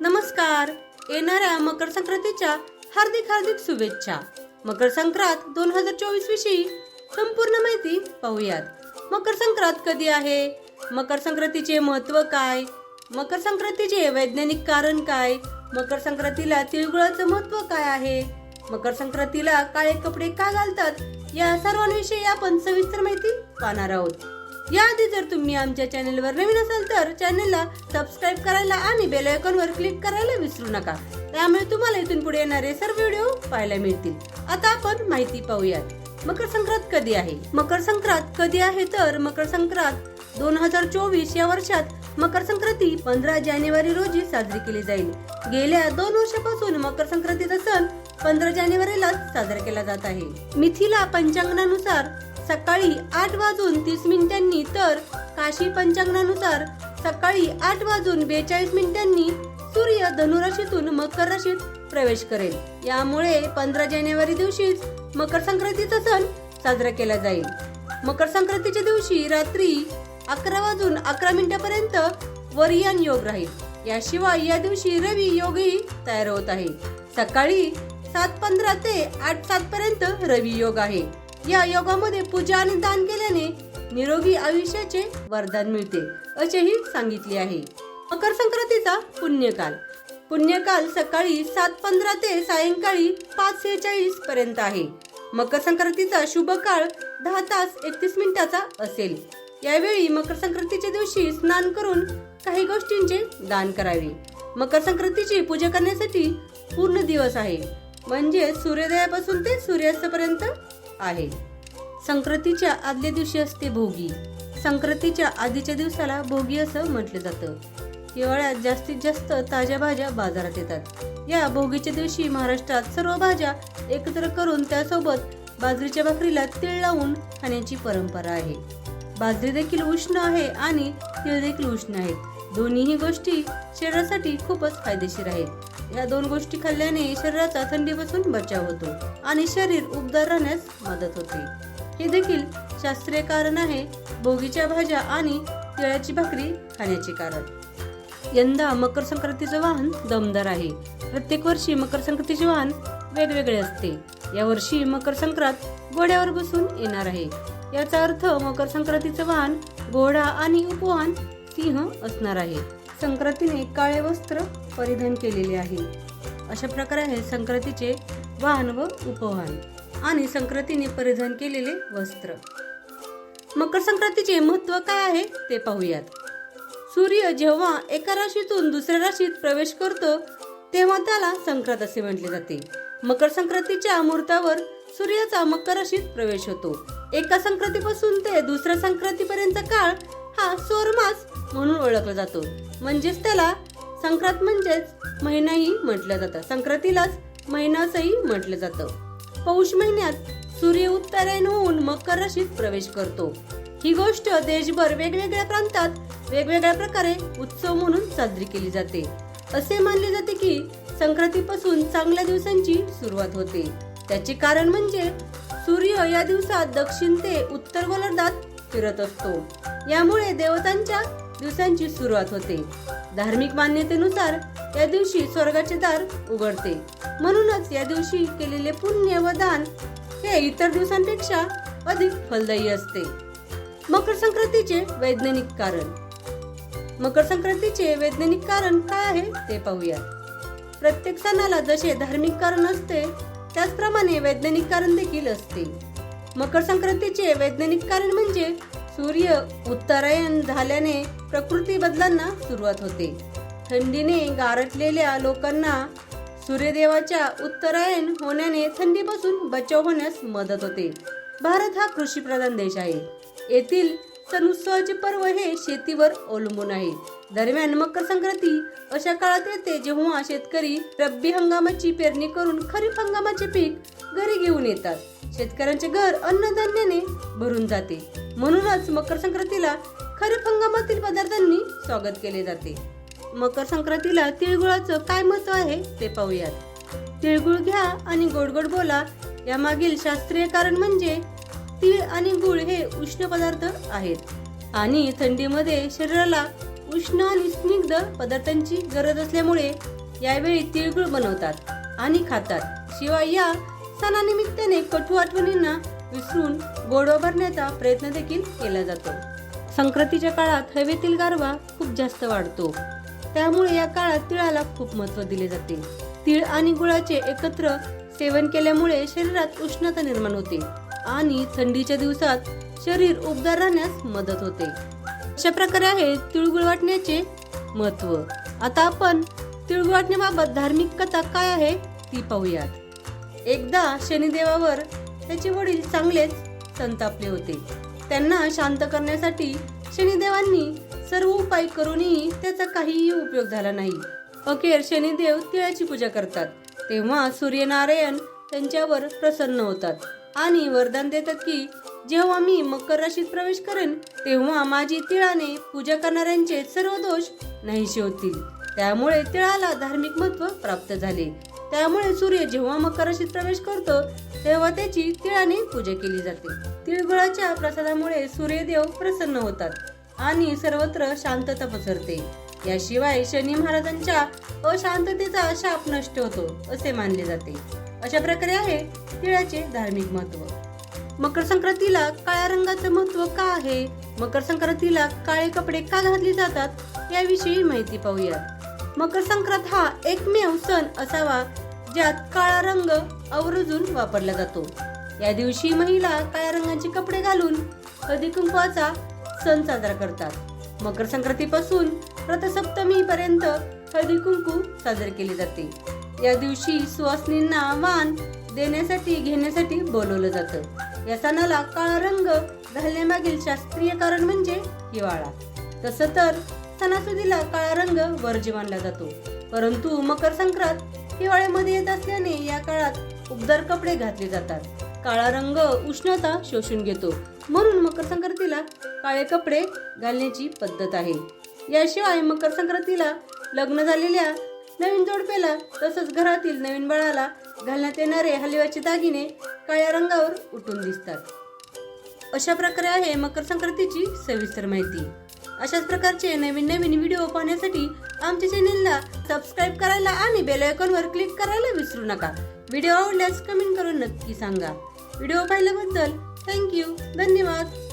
नमस्कार. येणाऱ्या मकर संक्रांतीच्या हार्दिक हार्दिक शुभेच्छा. मकर संक्रांत दोन हजार चोवीस विषयी संपूर्ण माहिती पाहूयात. मकर संक्रांत कधी आहे? मकर संक्रांतीचे महत्त्व काय? मकर संक्रांतीचे वैज्ञानिक कारण काय? मकर संक्रांतीला तिळगुळाचं महत्त्व काय आहे? मकर संक्रांतीला काळे कपडे का घालतात? या सर्वांविषयी आपण सविस्तर माहिती पाहणार आहोत. याआधी जर तुम्ही आमच्या चॅनेलवर नवीन असाल तर चॅनेलला सबस्क्राईब करायला आणि बेल आयकॉनवर क्लिक करायला विसरू नका. त्यामुळे तुम्हाला इथून पुढे येणारे सर्व व्हिडिओ पाहायला मिळतील. आता आपण माहिती पाहूयात. मकर संक्रांत कधी आहे? मकर संक्रांत कधी आहे तर मकर संक्रांत दोन हजार चोवीस या वर्षात मकर संक्रांती पंधरा जानेवारी रोजी साजरी केली जाईल. गेल्या दोन वर्षापासून मकर संक्रांतीचा सण पंधरा जानेवारीलाच साजरा केला जात आहे. मिथिला पंचांगणानुसार सकाळी आठ वाजून तीस मिनिटांनी तर काशी पंचांगानुसार सकाळी आठ वाजून बेचाळीस मिनिटांनी सूर्य धनुराशीतून मकर राशीत प्रवेश करेल. यामुळे पंधरा जानेवारी दिवशीच मकर संक्रांतीचा सण साजरा केला जाईल. मकर संक्रांतीच्या दिवशी रात्री अकरा वाजून अकरा मिनिटापर्यंत वरियान योग राहील. याशिवाय या दिवशी रवी योगही तयार होत आहे. सकाळी सात पंधरा ते आठ सात पर्यंत रवी योग आहे. या योगामध्ये पूजा आणि दान केल्याने निरोगी आयुष्याचे वरदान मिळते असेही सांगितले आहे. मकर संक्रांतीचा पुण्यकाल. पुण्यकाल सकाळी सात पंधरा ते सायंकाळी पाच सेहेचाळीस पर्यंत आहे. मकर संक्रांतीचा शुभ काळ दहा तास एकतीस मिनिटाचा असेल. यावेळी मकर संक्रांतीच्या दिवशी स्नान करून काही गोष्टींचे दान करावे. मकर संक्रांतीची पूजा करण्यासाठी पूर्ण दिवस आहे. म्हणजे सूर्योदयापासून ते सूर्यास्तापर्यंत आहे. संक्रांतीच्या आदल्या दिवशी असते भोगी. संक्रांतीच्या आधीच्या दिवसाला भोगी असं म्हटलं जातं. हिवाळ्यात जास्तीत जास्त ताज्या भाज्या बाजारात येतात. या भोगीच्या दिवशी महाराष्ट्रात सर्व भाज्या एकत्र करून त्यासोबत बाजरीच्या भाकरीला तीळ लावून खाण्याची परंपरा आहे. बाजरी देखील उष्ण आहे आणि तीळ देखील उष्ण आहेत. दोन्हीही गोष्टी शरीरासाठी खूपच फायदेशीर आहेत. या दोन गोष्टी खाल्ल्याने शरीराचा थंडीपासून बचाव होतो आणि शरीर उबदार राहण्यास मदत होते. हे देखील शास्त्रीय कारण आहे भोगीच्या भाज्या आणि तिळाची भाकरी खाण्याचे कारण. यंदा मकर संक्रांतीचं वाहन दमदार आहे. प्रत्येक वर्षी मकर संक्रांतीचे वाहन वेगवेगळे असते. या वर्षी मकर संक्रांत घोड्यावर बसून येणार आहे. याचा अर्थ मकर संक्रांतीचं वाहन घोडा आणि उपवाहन सिंह असणार आहे. संक्रांतीने काळे वस्त्र परिधान केलेले आहे. अशा प्रकारे आहे संक्रांतीचे वाहन व उपवाहन आणि संक्रांतीने परिधान केलेले वस्त्र. मकर संक्रांतीचे महत्त्व काय आहे ते पाहूयात. सूर्य जेव्हा एका राशीतून दुसऱ्या राशीत प्रवेश करतो तेव्हा त्याला संक्रांत असे म्हटले जाते. मकर संक्रांतीच्या मुहूर्तावर सूर्याचा मकर राशीत प्रवेश होतो. एका संक्रांतीपासून ते दुसऱ्या संक्रांतीपर्यंत काळ हा सौरमास म्हणून ओळखला जातो. म्हणजेच त्याला संक्रांत म्हणजेच महिनाही म्हटलं जातं. संक्रांतीलाच महिनाचंही म्हटलं जातं. पौष महिन्यात सूर्य उत्तरायण होऊन मकर राशीत प्रवेश करतो. ही गोष्ट देशभर वेगवेगळ्या प्रांतात वेगवेगळ्या प्रकारे उत्सव म्हणून साजरी केली जाते. असे मानले जाते की संक्रांतीपासून चांगल्या दिवसांची सुरुवात होते. त्याचे कारण म्हणजे सूर्य या दिवसात दक्षिण ते उत्तर गोलार्धात फिरत असतो. यामुळे देवतांच्या दिवसांची सुरुवात होते. धार्मिक मान्यतेनुसार या दिवशी स्वर्गाचे दार उघडते. म्हणूनच या दिवशी केलेले पुण्य व दान हे इतर दिवसांपेक्षा अधिक फलदायी असते. मकर संक्रांतीचे वैज्ञानिक कारण. मकर संक्रांतीचे वैज्ञानिक कारण काय आहे ते पाहूया प्रत्येक सणाला जसे धार्मिक कारण असते त्याचप्रमाणे वैज्ञानिक कारण देखील असते. मकर संक्रांतीचे वैज्ञानिक कारण म्हणजे सूर्य उत्तरायण झाल्याने प्रकृती बदलांना सुरुवात होते. थंडीने गारटलेल्या लोकांना सूर्यदेवाच्या उत्तरायण होण्याने थंडीपासून बचाव होण्यास मदत होते. भारत हा कृषीप्रधान देश आहे. येथील सण उत्सवाचे पर्व हे शेतीवर अवलंबून आहे. दरम्यान मकर संक्रांती अशा काळात येते जेव्हा शेतकरी रब्बी हंगामाची पेरणी करून खरीप हंगामाचे पीक घरी घेऊन येतात. शेतकऱ्यांचे घर अन्नधान्याने भरून जाते. म्हणूनच मकर संक्रांतीला खरीप हंगामातील पदार्थांनी स्वागत केले जाते. मकर संक्रांतीला तिळगुळाचं काय महत्त्व आहे ते पाहूयात. तिळगुळ घ्या आणि गोड गोड बोला. यामागील शास्त्रीय कारण म्हणजे तीळ आणि गुळ हे उष्ण पदार्थ आहेत. आणि थंडीमध्ये शरीराला उष्ण आणि स्निग्ध पदार्थांची गरज असल्यामुळे यावेळी तिळगुळ बनवतात आणि खातात. शिवाय या सणानिमित्ताने कटू आठवणींना विसरून गोडवा भरण्याचा प्रयत्न देखील केला जातो. संक्रांतीच्या काळात हवेतील गारवा खूप जास्त वाढतो. त्यामुळे या काळात तिळाला खूप महत्त्व दिले जाते. तीळ आणि गुळाचे एकत्र सेवन केल्यामुळे शरीरात उष्णता निर्माण होते आणि थंडीच्या दिवसात शरीर उबदार राहण्यास मदत होते. अशा प्रकारे आहे तिळगुळ वाटण्याचे महत्त्व आता आपण तिळगुळ वाटण्याबाबत धार्मिक कथा काय आहे ती पाहूयात. एकदा शनिदेवावर त्याचे वडील चांगलेच संतापले होते. त्यांना शांत करण्यासाठी शनिदेवांनी सर्व उपाय करूनही त्याचा काहीही उपयोग झाला नाही. अखेर शनिदेव तिळाची पूजा करतात. तेव्हा सूर्यनारायण त्यांच्यावर प्रसन्न होतात आणि वरदान देतात की जेव्हा मी मकर राशीत प्रवेश करेन तेव्हा माझी तिळाने पूजा करणाऱ्यांचे सर्व दोष नाहीसे होतील. त्यामुळे तिळाला धार्मिक महत्त्व प्राप्त झाले. त्यामुळे सूर्य जेव्हा मकर राशीत प्रवेश करतो तेव्हा त्याची तिळाने पूजा केली जाते. तिळगुळाच्या प्रसादामुळे सूर्यदेव प्रसन्न होतात आणि सर्वत्र शांतता पसरते. याशिवाय शनी महाराजांच्या अशांततेचा शाप नष्ट होतो असे मानले जाते. अशा प्रकारे आहे तिळाचे धार्मिक महत्त्व. मकर संक्रांतीला काळ्या रंगाचं महत्त्व का आहे? मकर संक्रांतीला काळे कपडे का घातले जातात? याविषयी माहिती पाहूयात. मकर संक्रांत हा एकमेव सण असावा ज्यात काळा रंग आवर्जून वापरला जातो. या दिवशी महिला काळ्या रंगाचे कपडे घालून हळदी कुंकवाचा सण साजरा करतात. मकर संक्रांतीपासून रथसप्तमी पर्यंत हळदी कुंकू साजरे केले जाते. या दिवशी सुवासनींना वाण देण्यासाठी घेण्यासाठी बोलवलं जातं. या सणाला काळा रंग घालण्यामागील शास्त्रीय कारण म्हणजे हिवाळा. तसं तर सणासुदीला काळा रंग वर्जी मानला जातो. परंतु मकर संक्रांत हिवाळ्यामध्ये येत असल्याने या काळात उबदार कपडे घातले जातात. काळा रंग उष्णता शोषून घेतो. म्हणून मकर संक्रांतीला काळे कपडे घालण्याची पद्धत आहे. याशिवाय मकर संक्रांतीला लग्न झालेल्या नवीन जोडपेला तसंच घरातील नवीन बाळाला घालण्यात येणारे हलव्याचे दागिने काळ्या रंगावर उठून दिसतात. अशा प्रकारे आहे मकर संक्रांतीची सविस्तर माहिती. अशाच प्रकारचे नवीन नवीन व्हिडिओ पाहण्यासाठी आमच्या चॅनेलला सबस्क्राईब करायला आणि बेल आयकॉनवर क्लिक करायला विसरू नका. व्हिडिओ आवडल्यास कमेंट करून नक्की सांगा. व्हिडिओ पाहिल्याबद्दल थँक्यू धन्यवाद.